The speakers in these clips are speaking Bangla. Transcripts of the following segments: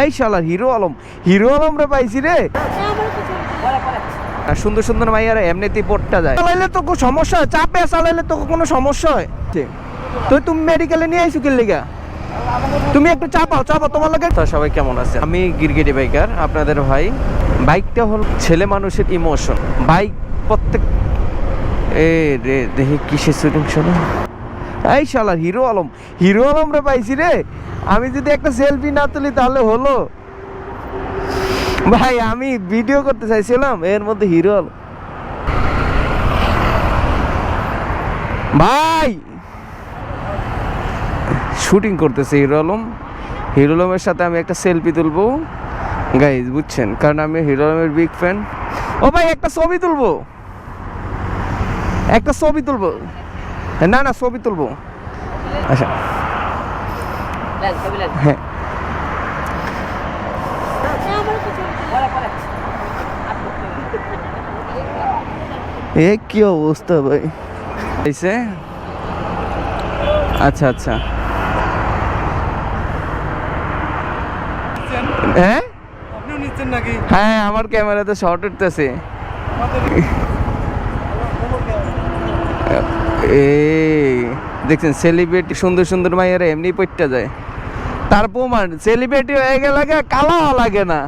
এই শালার হিরো আলম। হিরো আলম রে পাইছি রে। আর সুন্দর সুন্দর মাইয়ারা এমনিতেই পড়টা যায়। চালাইলে তো কোনো সমস্যা চাপে চালাইলে তো কোনো সমস্যা হয়। তো তুমি মেডিকেলে নিয়ে আইসো কিল লিগা তুমি একটু চাপাও চাপাও, তোমার লাগে তো সবাই কেমন আছে আমি গিরগিটি বাইকার, আপনাদের ভাই। বাইকটা হল ছেলে মানুষের ইমোশন বাইক প্রত্যেক এ রে দেখি কিসের শুটিং শোনা এই শালার হিরো আলম। হিরো আলম রে পাইছি রে। আমি যদি একটা সেলফি না তুলি তাহলে হলো। ভাই, আমি ভিডিও করতে চাইছিলাম, এর মধ্যে হিরো আলম। ভাই! শুটিং করতেছে হিরো আলম। হিরো আলমের সাথে আমি একটা সেলফি তুলবো। গাইজ বুঝছেন? কারণ আমি হিরো আলমের বিগ ফ্যান ও ভাই, একটা ছবি তুলবো। একটা ছবি তুলবো। না না ছবি তুলবো। আচ্ছা। হ্যাঁ। এ কি অবস্থা ভাই? এসে? আচ্ছা আচ্ছা। হ্যাঁ? হ্যাঁ আমার ক্যামেরাতে শর্ট উঠতেছে। দেখছেন সেলিব্রিটি সুন্দর সুন্দর মাইয়ারা এমনি পড়তে যায়। তার প্রমাণ সেলিব্রিটি হয়ে গেলে কালো লাগে না।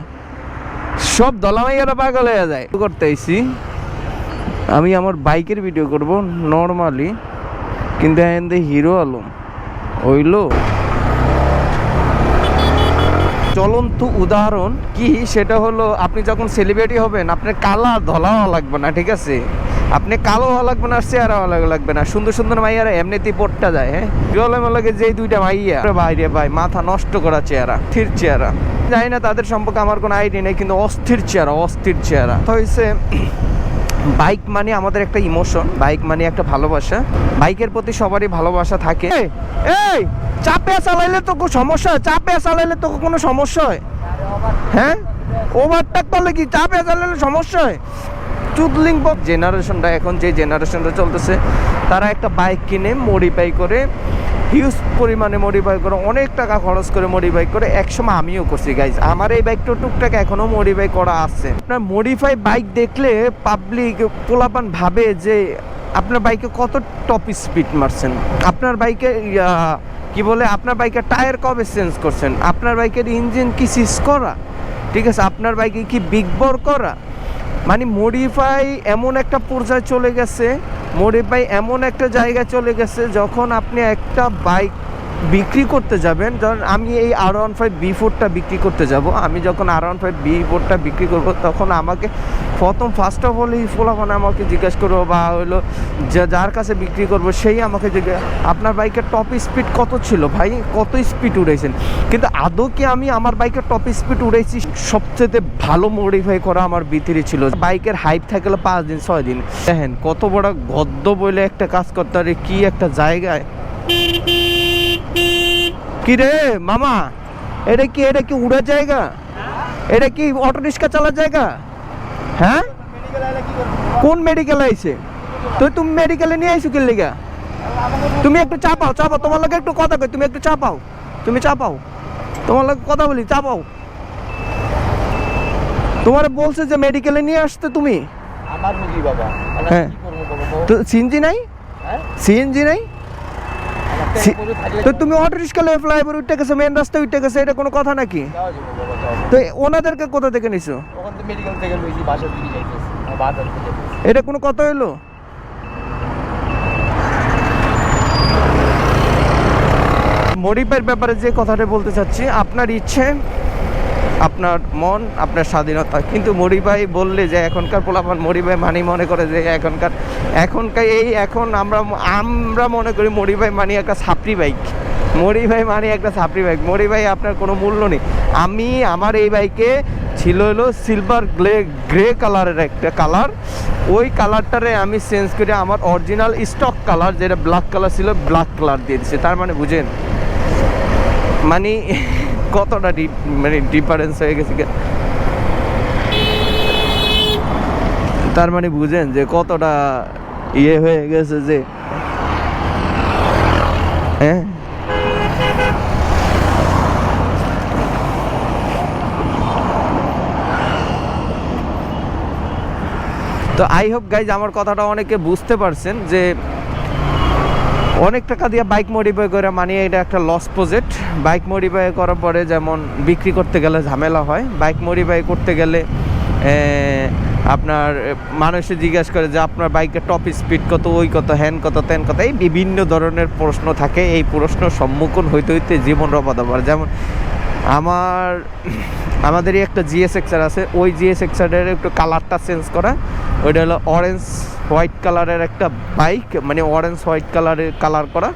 সব দলা মাইয়ারা পাগল হয়ে যায়। করতে আইছি। আমি আমার বাইকের ভিডিও করব নর্মালি কিন্তু এখান হিরো আলম। ওইলো চলন্ত উদাহরণ কি? সেটা হলো, আপনি যখন সেলিব্রিটি হবেন, আপনার কালা ধলা হওয়া লাগবে না, ঠিক আছে? আপনি কালো হওয়া লাগবে না চেহারা হওয়া লাগবে না। সুন্দর সুন্দর মাইয়ারা এমনিতেই পড়টা যায় হ্যাঁ? জলের লাগে যে দুইটা মাইয়া বাইরে ভাই মাথা নষ্ট করা চেহারা, স্থির চেহারা। জানি না তাদের সম্পর্কে আমার কোনো আইডিয়া নেই, কিন্তু অস্থির চেহারা অস্থির চেহারা। তো হয়েছে বাইক মানে আমাদের একটা ইমোশন, বাইক মানে একটা ভালোবাসা। বাইকের প্রতি সবারই ভালোবাসা থাকে। এই চাপে চালাইলে তো কোনো সমস্যা হয়, চাপে চালাইলে তো কোনো সমস্যা হয়? হ্যাঁ? ওভারটেক করলে কি? চাপে চালাইলে সমস্যা হয়? চুদলিং জেনারেশনটা এখন যে জেনারেশনটা চলতেছে, তারা একটা বাইক কিনে মডিফাই করে হিউজ পরিমাণে মডিফাই করে, অনেক টাকা খরচ করে মডিফাই করে, একসময় আমিও করছি গাইজ আমার এই বাইকটা টুকটাক এখনও মডিফাই করা আছে। আপনার মডিফাই বাইক দেখলে পাবলিক পোলাপান ভাবে যে আপনার বাইকে কত টপ স্পিড মারছেন। আপনার বাইকে কি বলে, আপনার বাইকের টায়ার কবে চেঞ্জ করছেন? আপনার বাইকের ইঞ্জিন কি সিজ করা? ঠিক আছে, আপনার বাইকে কি বিগ বর করা? মানে মডিফাই এমন একটা পর্যায়ে চলে গেছে মডিফাই এমন একটা জায়গা চলে গেছে যখন আপনি একটা বাইক বিক্রি করতে যাবেন। ধরুন আমি এই আর ওয়ান ফাইভ বি ফোরটা বিক্রি করতে যাব। আমি যখন আর ওয়ান ফাইভ বি ফোরটা বিক্রি করব, তখন আমাকে প্রথম ফার্স্ট অফ অল এই ফোলাফানে আমাকে জিজ্ঞেস করব বা হলো যার কাছে বিক্রি করব, সেই আমাকে জিজ্ঞেস আপনার বাইকের টপ স্পিড কত ছিল ভাই? কত স্পিড উড়েছেন কিন্তু আদৌ কি আমি আমার বাইকের টপ স্পিড উড়েছি সবচেয়ে ভালো মডিফাই করা আমার ভিতরে ছিল। বাইকের হাইট থাকলে পাঁচ দিন, ছয় দিন। দেখেন কত বড় গদ্য বলে একটা কাজ করতে পারে, কী একটা জায়গায়। কি রে মামা? এটা কি এটা কি উড়ার জায়গা? এটা কি অটো রিক্সা চালার জায়গা? হ্যাঁ? কোন মেডিকেল আইছে? তো তুমি মেডিকেলে নিয়ে আইছো কি লিগা? তুমি একটু চাপাও চাপাও তোমার লোকে একটু কথা কই তুমি একটু চাপাও তুমি চাপাও তোমার লোকে কথা বলি চাপাও তোমার বলছে যে মেডিকেলে নিয়ে আসতে তুমি। আমার মুগি বাবা। হ্যাঁ। তো সিএনজি নাই? হ্যাঁ? সিএনজি নাই আমার সি- টেম্পো থাকলে তো তুমি অটো রিক্সা লয়ে ফ্লাইওভার উঠতে গেছো মেন রাস্তায় উঠতে গেছো এটা কোনো কথা নাকি। তো ওনাদেরকে কোথা থেকে নিছো। এটা কোনো কথা হইল মডিফাইয়ের ব্যাপারে যে কথাটা বলতে চাচ্ছি আপনার ইচ্ছে আপনার মন, আপনার স্বাধীনতা। কিন্তু মডিফাই বললে যে এখনকার পোলাপান মডিফাই মানি মনে করে যে এখনকার এখনকার এই এখন আমরা আমরা মনে করি মডিফাই মানি একটা ছাপরি বাইক। মডিফাই মানে একটা ছাপরি বাইক। মডিফাই আপনার কোনো মূল্য নেই। আমি, আমার এই বাইকে ছিল হলো সিলভার গ্লে গ্রে কালারের একটা কালার ওই কালারটারে আমি চেঞ্জ করে আমার অরিজিনাল স্টক কালার যেটা ব্ল্যাক কালার ছিল ব্ল্যাক কালার দিয়ে দিচ্ছে তার মানে বুঝেন? মানে কতটা ডিপ মানে ডিফারেন্স হয়ে গেছে তার মানে বুঝেন যে কতটা ইয়ে হয়ে গেছে যে হ্যাঁ? তো আই হোপ গাইজ আমার কথাটা অনেকে বুঝতে পারছেন যে অনেক টাকা দিয়ে বাইক মডিফাই করে মানে এটা একটা লস প্রজেক্ট বাইক মডিফাই করার পরে যেমন বিক্রি করতে গেলে ঝামেলা হয়। বাইক মডিফাই করতে গেলে আপনার মানুষে জিজ্ঞাসা করে যে আপনার বাইকের টপ স্পিড কত, ওই কত হ্যান কত ত্যান কত, এই বিভিন্ন ধরনের প্রশ্ন থাকে। এই প্রশ্ন সম্মুখীন হইতে হইতে জীবন রপাতে পারে যেমন আমার, আমাদেরই একটা জিএস এক্সার আছে। ওই জিএস এক্সারের একটু কালারটা চেঞ্জ করা। ওইটা হলো অরেঞ্জ হোয়াইট কালারের একটা বাইক মানে অরেঞ্জ হোয়াইট কালারের কালার করা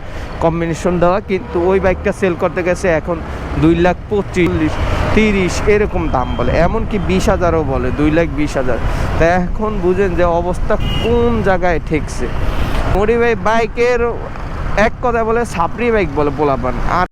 কম্বিনেশন দেওয়া, কিন্তু ওই বাইকটা সেল করতে গেছে এখন দুই লাখ পঁচিশ, তিরিশ, এরকম দাম বলে। এমনকি বিশ হাজারও বলে, দুই লাখ বিশ হাজার। তা এখন বুঝেন যে অবস্থা কোন জায়গায় ঠেকছে। মরি ভাই বাইকের এক কথা বলে, সাপড়ি বাইক বলে, পোলাপান। আর